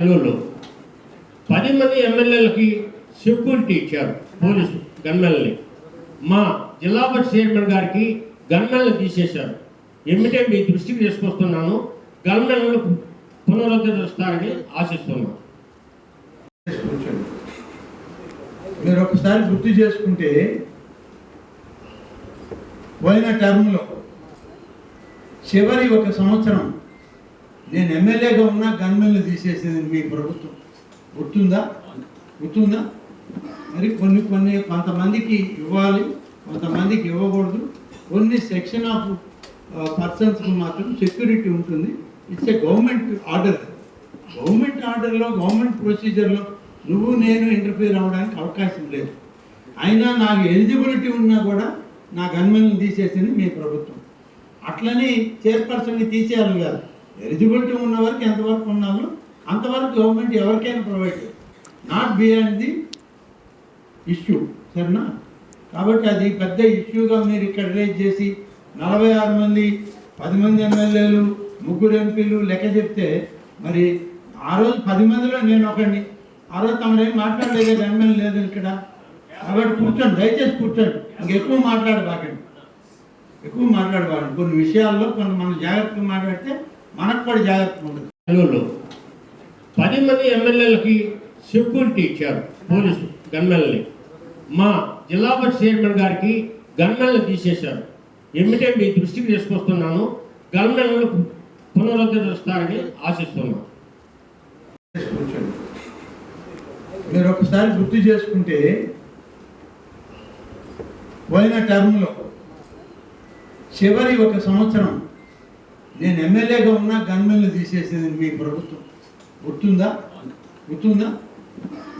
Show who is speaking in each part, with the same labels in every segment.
Speaker 1: కర్నూలు పది మంది ఎమ్మెల్యేలకి సెక్యూరిటీ ఇచ్చారు పోలీసు గన్నల్ని మా జిల్లా బస్ చైర్మన్ గారికి గన్నల్ని తీసేశారు. ఎమ్మిటే మీ దృష్టికి తీసుకొస్తున్నాను? గన్నలను పునరుద్ధరిస్తారని ఆశిస్తున్నాను.
Speaker 2: మీరు ఒకసారి గుర్తు చేసుకుంటే పోయిన టర్మ్లో చివరి ఒక సంవత్సరం నేను ఎమ్మెల్యేగా ఉన్న గన్మెన్లు తీసేసింది మీ ప్రభుత్వం. గుర్తుందా? గుర్తుందా? మరి కొన్ని కొన్ని కొంతమందికి ఇవ్వాలి కొంతమందికి ఇవ్వకూడదు. కొన్ని సెక్షన్ ఆఫ్ పర్సన్స్కి మాత్రం సెక్యూరిటీ ఉంటుంది. It's a government order. Government ఆర్డర్లో గవర్నమెంట్ ప్రొసీజర్లో నువ్వు నేను ఇంటర్ఫియర్ అవ్వడానికి అవకాశం లేదు. అయినా నాకు ఎలిజిబిలిటీ ఉన్నా కూడా నా గన్మెన్లు తీసేసింది మీ ప్రభుత్వం. అట్లని చైర్పర్సన్ని తీసేయాలి కాదు. ఎలిజిబిలిటీ ఉన్న వరకు ఎంతవరకు ఉన్నాలో అంతవరకు గవర్నమెంట్ ఎవరికైనా provide not beyond the issue సరేనా కాబట్టి అది పెద్ద ఇష్యూగా మీరు ఇక్కడ రేజ్ చేసి నలభై ఆరు మంది పది మంది ఎమ్మెల్యేలు ముగ్గురు ఎంపీలు లెక్క చెప్తే మరి ఆ రోజు పది మందిలో నేను ఒకడిని. ఆ రోజు తమరేం మాట్లాడలేదు ఎమ్మెల్యే లేదు ఇక్కడ. కాబట్టి కూర్చోండి దయచేసి కూర్చోండి. ఇంకెక్కువ మాట్లాడబాకండి. ఎక్కువ మాట్లాడబాకండి. కొన్ని విషయాల్లో కొన్ని మనం జాగ్రత్తగా మాట్లాడితే మనకు కూడా జాగ్రత్తగా ఉండదు
Speaker 1: పది మంది ఎమ్మెల్యేలకి సెక్యూరిటీ ఇచ్చారు పోలీసు గన్మెల్ని. మా జిల్లా బస్ చైర్మన్ గారికి గన్మెల్ని తీసేశారు. ఎమ్మిటే మీ దృష్టికి తీసుకొస్తున్నాను? గన్మెన్లను పునరుద్ధరిస్తారని ఆశిస్తున్నాను.
Speaker 2: మీరు ఒకసారి గుర్తు చేసుకుంటే పోయిన టర్మ్లో చివరి ఒక సంవత్సరం నేను ఎమ్మెల్యేగా ఉన్నా గన్మెన్లు తీసేసింది మీ ప్రభుత్వం. గుర్తుందా? గుర్తుందా?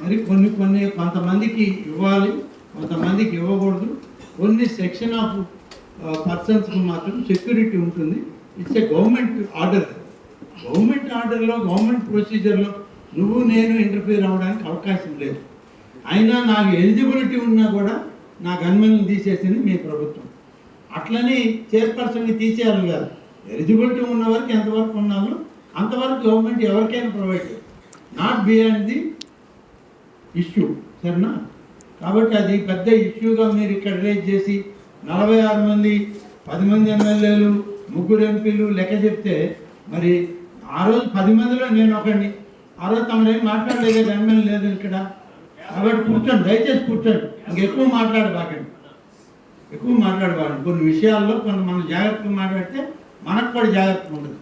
Speaker 2: మరి కొన్ని కొన్ని కొంతమందికి ఇవ్వాలి కొంతమందికి ఇవ్వకూడదు. కొన్ని సెక్షన్ ఆఫ్ పర్సన్స్కి మాత్రం సెక్యూరిటీ ఉంటుంది. It's a government order. Government ఆర్డర్లో గవర్నమెంట్ ప్రొసీజర్లో నువ్వు నేను ఇంటర్ఫియర్ అవ్వడానికి అవకాశం లేదు. అయినా నాకు ఎలిజిబిలిటీ ఉన్నా కూడా నా గన్మెన్లు తీసేసింది మీ ప్రభుత్వం. అట్లని చైర్పర్సన్ని తీసేయాలి కాదు. ఎలిజిబిలిటీ ఉన్న వరకు ఎంతవరకు ఉన్నాలో అంతవరకు గవర్నమెంట్ ఎవరికైనా provide not beyond the issue సరేనా కాబట్టి అది పెద్ద ఇష్యూగా మీరు ఇక్కడ రేజ్ చేసి నలభై ఆరు మంది పది మంది ఎమ్మెల్యేలు ముగ్గురు ఎంపీలు లెక్క చెప్తే మరి ఆ రోజు పది మందిలో నేను ఒకడిని. ఆ రోజు తమరేం మాట్లాడలేదు ఎమ్మెల్యే లేదు ఇక్కడ. కాబట్టి కూర్చోండి దయచేసి కూర్చోండి. ఇంకెక్కువ మాట్లాడబాకండి. ఎక్కువ మాట్లాడబాకండి. కొన్ని విషయాల్లో కొన్ని మనం జాగ్రత్తగా మాట్లాడితే మనకు కూడా జాగ్రత్తగా ఉండదు